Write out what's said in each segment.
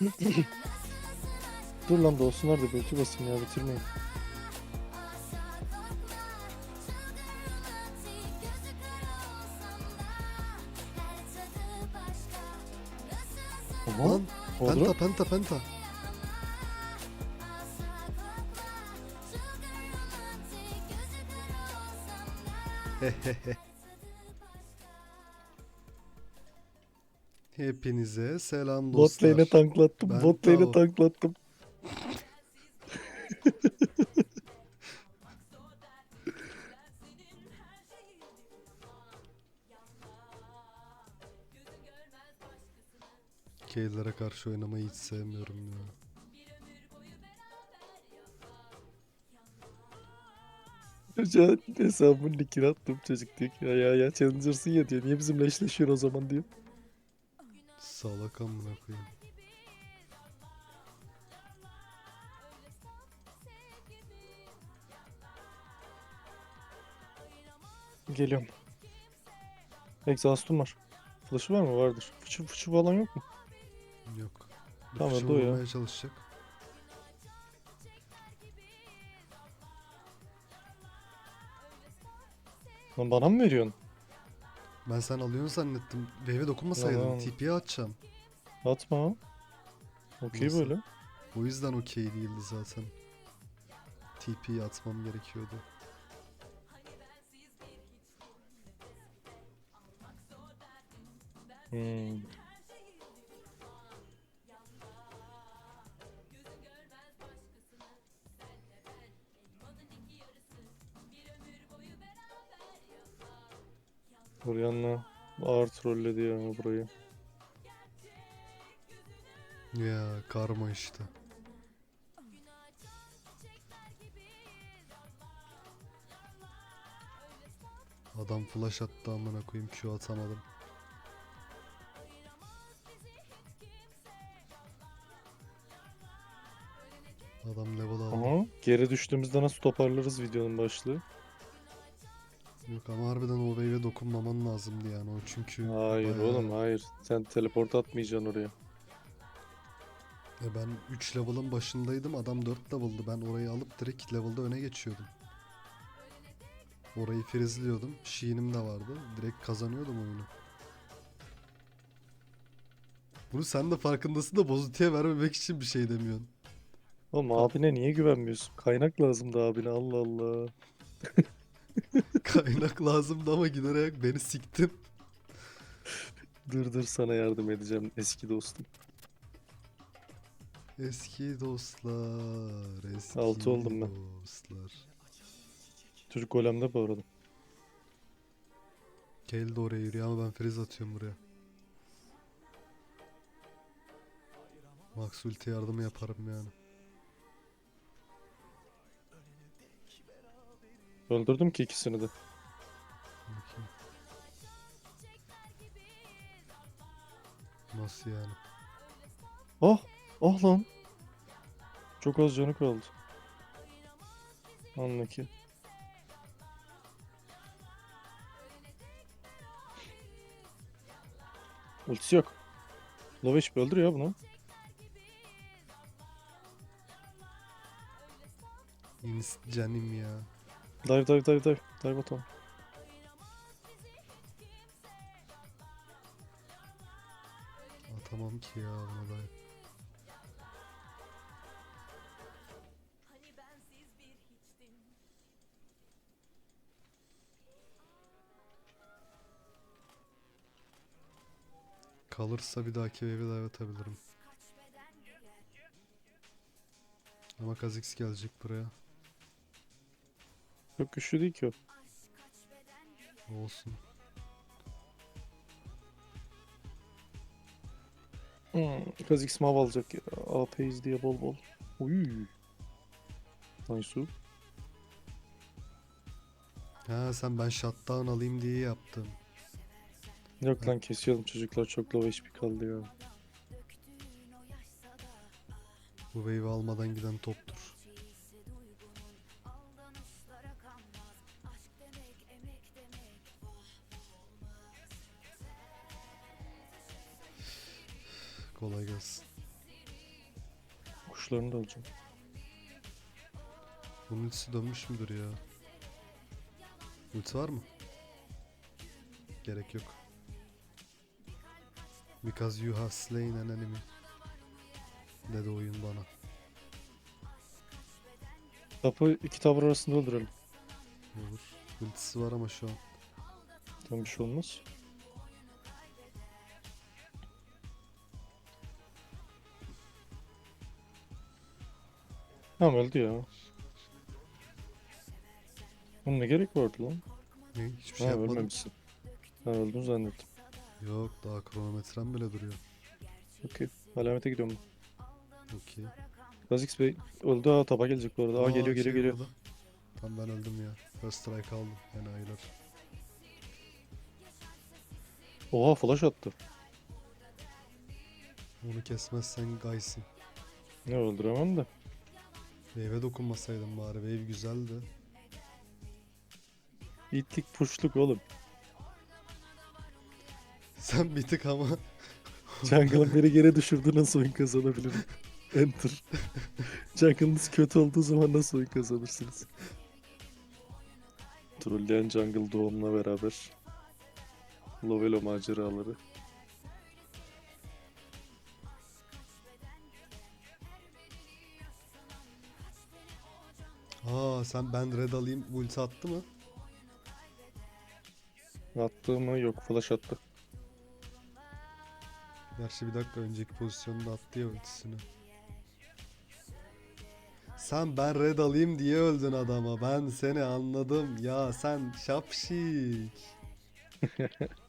Dur lan dolsunlar da belki basayım ya bitirmeyin. Aha, Lan Bodrum. penta penta Hepinize selam Bot dostlar. lane'e tanklattım. Ben bot lane'e tanklattım. Kaylere karşı oynamayı hiç sevmiyorum ya. Çocuğa hesabımın linkini attım çocuk diyor ki ya ya ya challenger'sın ya diyor. Niye bizimle eşleşiyor o zaman diyor. Salak amına koyayım. Geliyorum. Exhaust'um var. Flash'ı var mı? Vardır. Fıçı fıçı falan yok mu? Yok. Bir Tamam, fıçı ya. vurmaya çalışacak. Lan bana mı veriyorsun? Ben sen alıyorsun zannettim. Wave'e dokunmasaydın. Yalan. TP'ye atacağım. Atma. Okey Nasıl? böyle. O yüzden okey değildi zaten. TP'yi atmam gerekiyordu. Hmm. Orianna ağır trolledi ya burayı. Ya karma işte. Adam flash attı amına koyayım Q atamadım. Adam level aldı. Aha geri düştüğümüzde nasıl toparlarız videonun başlığı. Yok ama harbiden o wave'e dokunmaman lazımdı yani o çünkü Hayır bayağı- oğlum hayır. Sen teleport atmayacaksın oraya. E ben 3 level'ın başındaydım adam 4 level'dı ben orayı alıp direkt level'da öne geçiyordum. Orayı frizliyordum. Sheen'im de vardı. Direkt kazanıyordum oyunu. Bunu sen de farkındasın da bozuntuya vermemek için bir şey demiyorsun. Oğlum abine niye güvenmiyorsun? Kaynak lazımdı abine Allah Allah. Kaynak lazımdı ama giderek beni siktin. Dur dur sana yardım edeceğim eski dostum. Eski dostlar, eski Altı oldum ben. dostlar. Çocuk golemde bu arada. Gel de oraya yürüyor ama ben freeze atıyorum buraya. Max ulti yardımı yaparım yani. Öldürdüm ki ikisini de. Nasıl yani? Ah! Ah lan! Çok az canı kaldı. Anla ki. Ultisi yok. Loveş öldür ya bunu. Canım ya. Dive dive dive dive. Dive atalım. Atamam ki ya buna da. Kalırsa bir dahaki wave'e dive atabilirim. Ama Kha'Zix gelecek buraya. Çok güçlü değil ki o. Olsun. Hmm, Kha'Zix mav alacak ya. AP'yiz diye bol bol. Uy. Nice. Ha sen ben shutdown alayım diye yaptım. Yok lan kesiyorum çocuklar çok low HP kaldı ya. Bu wave'i almadan giden toptur. Alacağım. Bunun ultisi dönmüş müdür ya? Ulti var mı? Gerek yok. Because you have slain an enemy. Dedi oyun bana. Tapı iki tavır arasında öldürelim. Olur. Ultisi var ama şu an. Tam bir şey olmaz. Tamam öldü ya. Bunun ne gerek vardı lan? Ne? Hiçbir şey ha yapmadım. Ha öldün zannettim. Yok daha kronometrem bile duruyor. Okey. Alamete gidiyorum. Okey. Kha'Zix Bey öldü ha taba gelecek bu arada. Aa, Aa, geliyor şey geliyor geliyor. burada. Tam ben öldüm ya. First strike aldım. Yani aylar. Oha flash attı. Onu kesmezsen gaysin. Ne öldüremem de. Wave'e dokunmasaydım bari. Wave güzeldi. İtlik puşluk oğlum. Sen bir tık ama Jungle'ın beni geri düşürdü nasıl oyun kazanabilirim? Enter. Jungle'ınız kötü olduğu zaman nasıl oyun kazanırsınız? Trolleyen Jungle doğumla beraber. Lovelo maceraları. Aa sen ben red alayım ulti attı mı? Attı mı? Yok flash attı. Gerçi bir dakika önceki pozisyonda attı ya ultisini. Sen ben red alayım diye öldün adama. Ben seni anladım. Ya sen şapşik.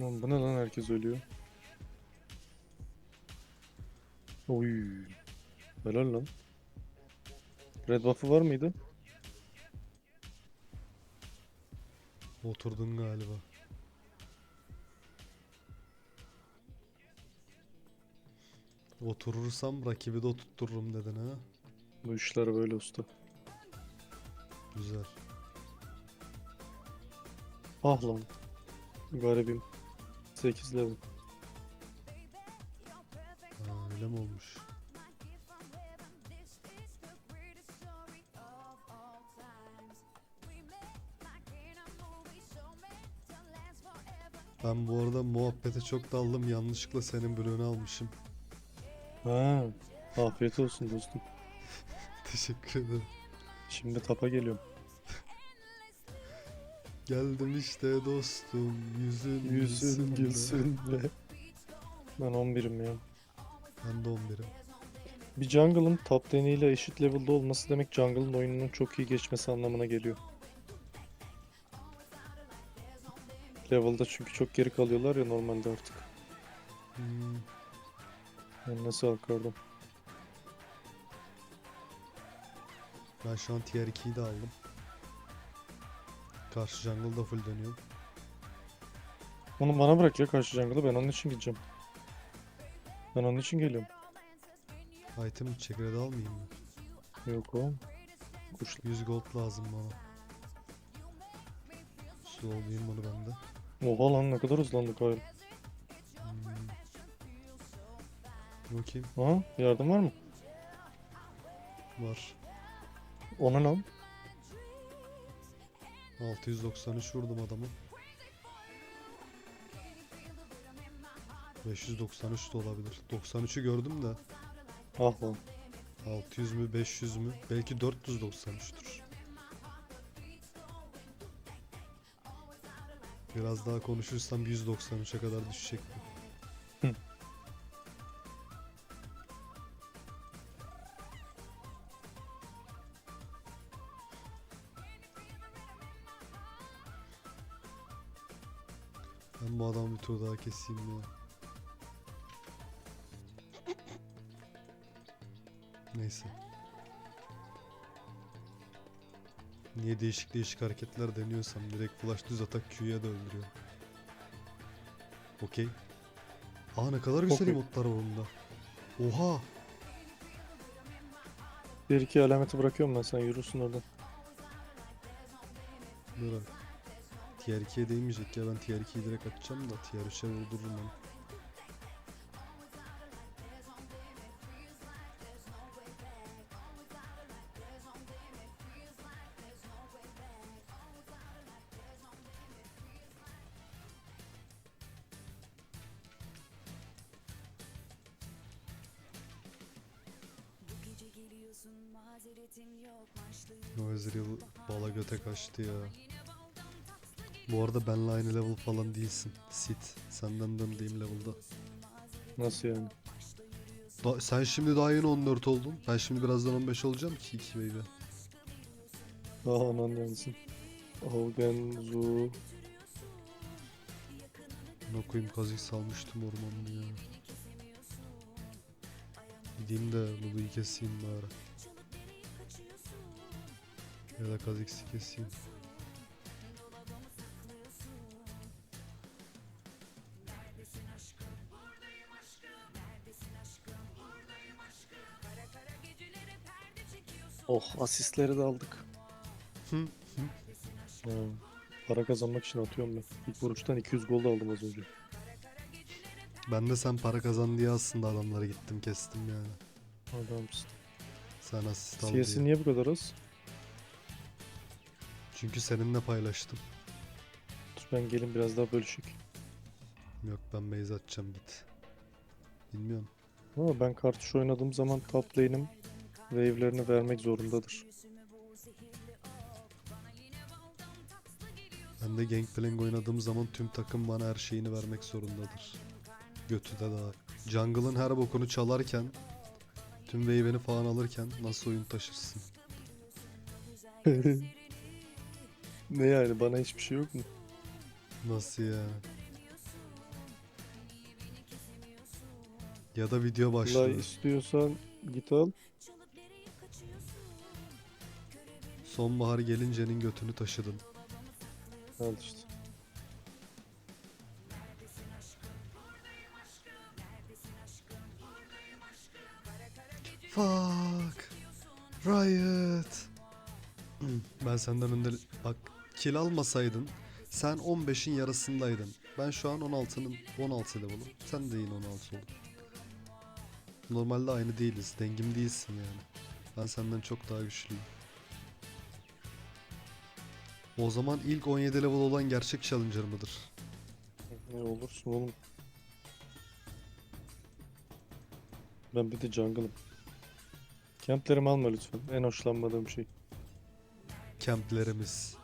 Lan bu ne lan herkes ölüyor. Oy. Helal lan. Red buff'ı var mıydı? Oturdun galiba. Oturursam rakibi de oturturum dedin ha. Bu işler böyle usta. Güzel. Ah lan. Garibim. 8 level. Ha, öyle mi olmuş? Ben bu arada muhabbete çok daldım. Yanlışlıkla senin bloğunu almışım. Ha. Afiyet olsun dostum. Teşekkür ederim. Şimdi tapa geliyorum. Geldim işte dostum. Yüzün, Yüzün gülsün be. Ben 11'im ya. Ben de 11'im. Bir jungle'ın top lane'iyle eşit level'da olması demek jungle'ın oyununun çok iyi geçmesi anlamına geliyor. Level'da çünkü çok geri kalıyorlar ya normalde artık. Hmm, Ben nasıl alkardım? ben şu an tier 2'yi de aldım. Karşı jungle'da full dönüyorum. Onu bana bırak ya karşı jungle'ı ben onun için gideceğim. Ben onun için geliyorum. Item çekrede almayayım mı? Yok o. Kuş 100 gold lazım bana. Slowlayayım bunu ben de. Oha lan ne kadar hızlandık hayır. Hmm. Bakayım Ha yardım var mı? var. Ona lan. 693 vurdum adamı. 593 de olabilir. 93'ü gördüm de Ah lan. 600 mü 500 mü belki 493'tür. Biraz daha konuşursam 193'e kadar düşecek bu. tur daha keseyim ya. Neyse. Niye değişik değişik hareketler deniyorsam direkt flash düz atak Q'ya da öldürüyor. Okey. Aa ne kadar güzel emotlar var bunda. Oha. Bir iki alameti bırakıyorum ben sana yürürsün oradan. Bırak. TR2'ye değmeyecek ya ben TR2'yi direkt atacağım da TR3'e vurdururum onu. Noezril bala göte kaçtı ya. Bu arada benle aynı level falan değilsin. Sit. Senden döndüğüm level'da. Nasıl yani? Da- sen şimdi daha yeni 14 oldun. Ben şimdi birazdan 15 olacağım ki 2 baby. Aa anan yansın. Algen, Zu. Ne koyayım kazık salmıştım ormanını ya. Gideyim de Lulu'yu keseyim bari. Ya da kaziksi keseyim. Oh asistleri de aldık. Hı, Ha, para kazanmak için atıyorum ben. İlk vuruştan 200 gol da aldım az önce. Ben de sen para kazan diye aslında adamlara gittim kestim yani. Adamsın. Sen asist al diye. CS'in niye bu kadar az? Çünkü seninle paylaştım. Dur ben gelin biraz daha bölüşük. Yok ben base atacağım git. Bilmiyorum. Ama ben kartuş oynadığım zaman top lane'im wave'lerini vermek zorundadır. Ben de Gangplank oynadığım zaman tüm takım bana her şeyini vermek zorundadır. Götü de daha. Jungle'ın her bokunu çalarken, tüm wave'ini falan alırken nasıl oyun taşırsın? ne yani bana hiçbir şey yok mu? Nasıl ya? Ya da video başlığı. istiyorsan git al. Sonbahar gelincenin götünü taşıdın. Al işte. Fuck. Riot. Ben senden önde bak kill almasaydın sen 15'in yarısındaydın. Ben şu an 16'nın 16 level'ım. Sen de yine 16 oldun. Normalde aynı değiliz. Dengim değilsin yani. Ben senden çok daha güçlüyüm. O zaman ilk 17 level olan gerçek challenger mıdır? Ne olursun oğlum. Ben bir de jungle'ım. Camplerimi alma lütfen. En hoşlanmadığım şey. Kemplerimiz.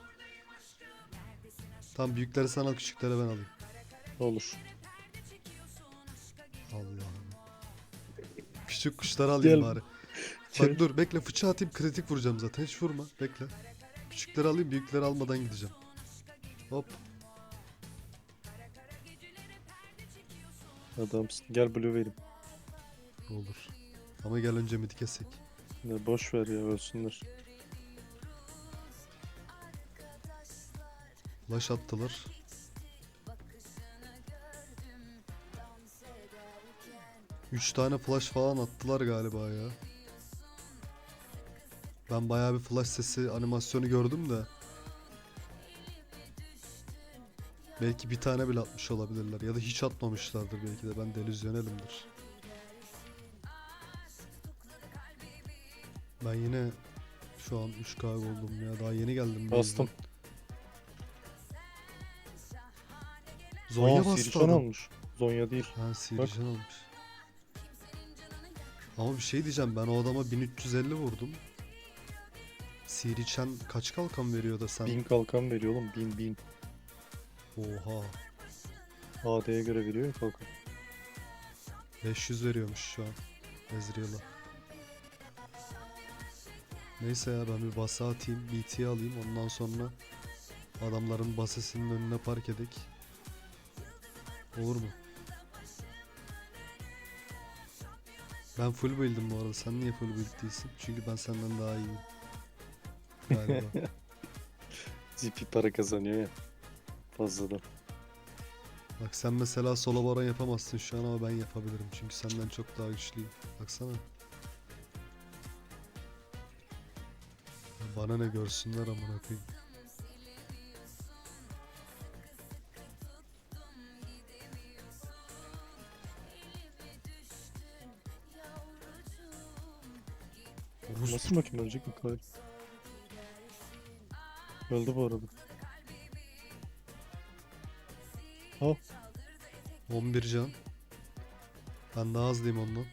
Tam büyükleri sen al küçükleri ben alayım. Olur. Allah'ım. Küçük kuşları alayım Gel. bari. Bak dur bekle fıçı atayım kritik vuracağım zaten hiç vurma bekle. Küçükleri alayım büyükleri almadan gideceğim. Hop. Adamsın. Gel blue vereyim. Olur. Ama gel önce midi kesek. Ne boş ver ya ölsünler. Flash attılar. Üç tane flash falan attılar galiba ya. Ben bayağı bir flash sesi animasyonu gördüm de. Belki bir tane bile atmış olabilirler ya da hiç atmamışlardır belki de ben delüzyonelimdir. Ben yine şu an 3K oldum ya daha yeni geldim. Bastım. Zonya bastı adam. olmuş. Zonya değil. Ha Sirişan olmuş. Ama bir şey diyeceğim ben o adama 1350 vurdum. Siriçen kaç kalkan veriyor da sen? Bin kalkan veriyor oğlum. Bin bin. Oha. AD'ye göre veriyor ya kalkan. 500 veriyormuş şu an Ezreal'a. Neyse ya ben bir basa atayım, BT alayım ondan sonra adamların basesinin önüne park edek. Olur mu? Ben full build'im bu arada. Sen niye full build değilsin? Çünkü ben senden daha iyiyim. Galiba. ZP para kazanıyor ya. Fazladan. Bak sen mesela solo baron yapamazsın şu an ama ben yapabilirim. Çünkü senden çok daha güçlüyüm. Baksana. Bana ne görsünler amına koyayım. Nasıl makine ölecek Mikael? Öldü bu arada. Ha 11 can. Ben daha hızlıyım ondan.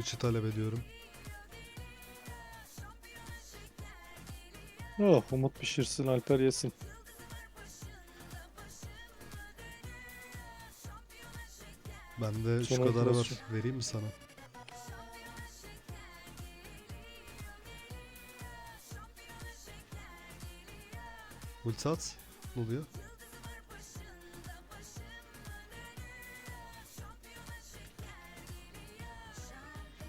Üçü talep ediyorum. Oh, Umut pişirsin, Alper yesin. Bende şu Sonra kadar var. Vereyim mi sana? Ulti at. Ne oluyor?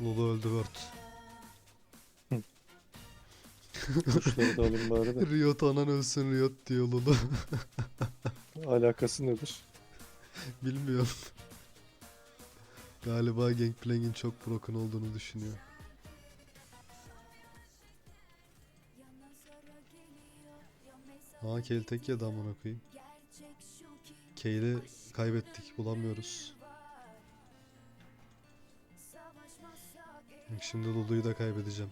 Lulu öldü Word. Kuşları da alayım bari de. Riot anan ölsün Riot diyor Lulu. Alakası nedir? Bilmiyorum. Galiba Gangplank'in çok broken olduğunu düşünüyor. Aa Kale tek yedi amına koyayım. Kale'i kaybettik bulamıyoruz. Şimdi Lulu'yu da kaybedeceğim.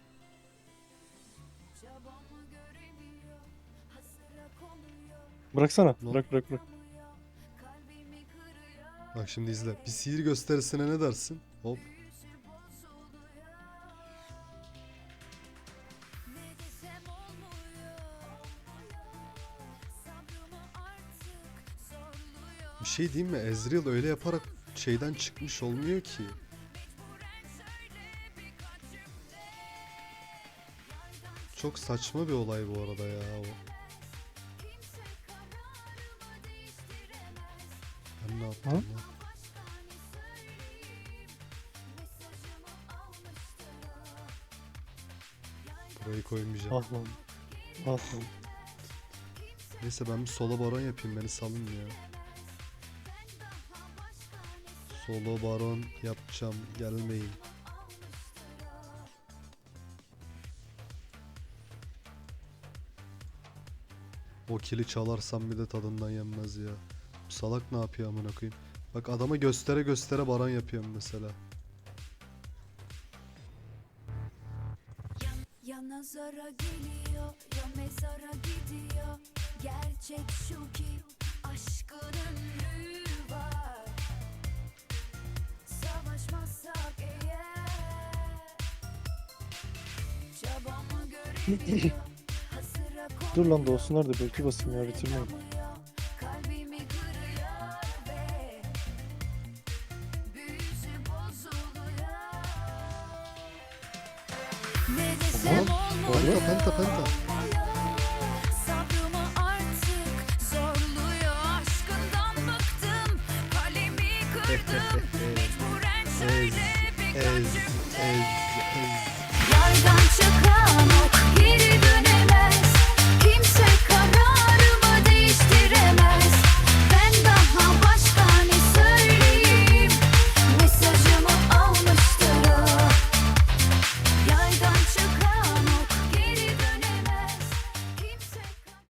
Bıraksana. Bırak bırak bırak. Bak şimdi izle. Bir sihir gösterisine ne dersin? Hop. Bir şey diyeyim mi? Ezreal öyle yaparak şeyden çıkmış olmuyor ki. Çok saçma bir olay bu arada ya. O. Ben ne yaptım Ha? lan? Burayı koymayacağım. Ah lan. Ah lan. Neyse ben bir solo baron yapayım beni salın ya. Solo baron yapacağım gelmeyin. O kili çalarsam bir de tadından yenmez ya. Bu salak ne yapıyor amına koyayım? Bak adama göstere göstere baron yapıyorum mesela. Nazara geliyor ya mezara gidiyor. Gerçek şu ki aşkın ömrü var. Savaşmazsak eğer Çabamı Hasıra Dur lan doğsunlar da belki basayım ya bitirmeyeyim. Penta penta penta. Ez, ez, ez, ez.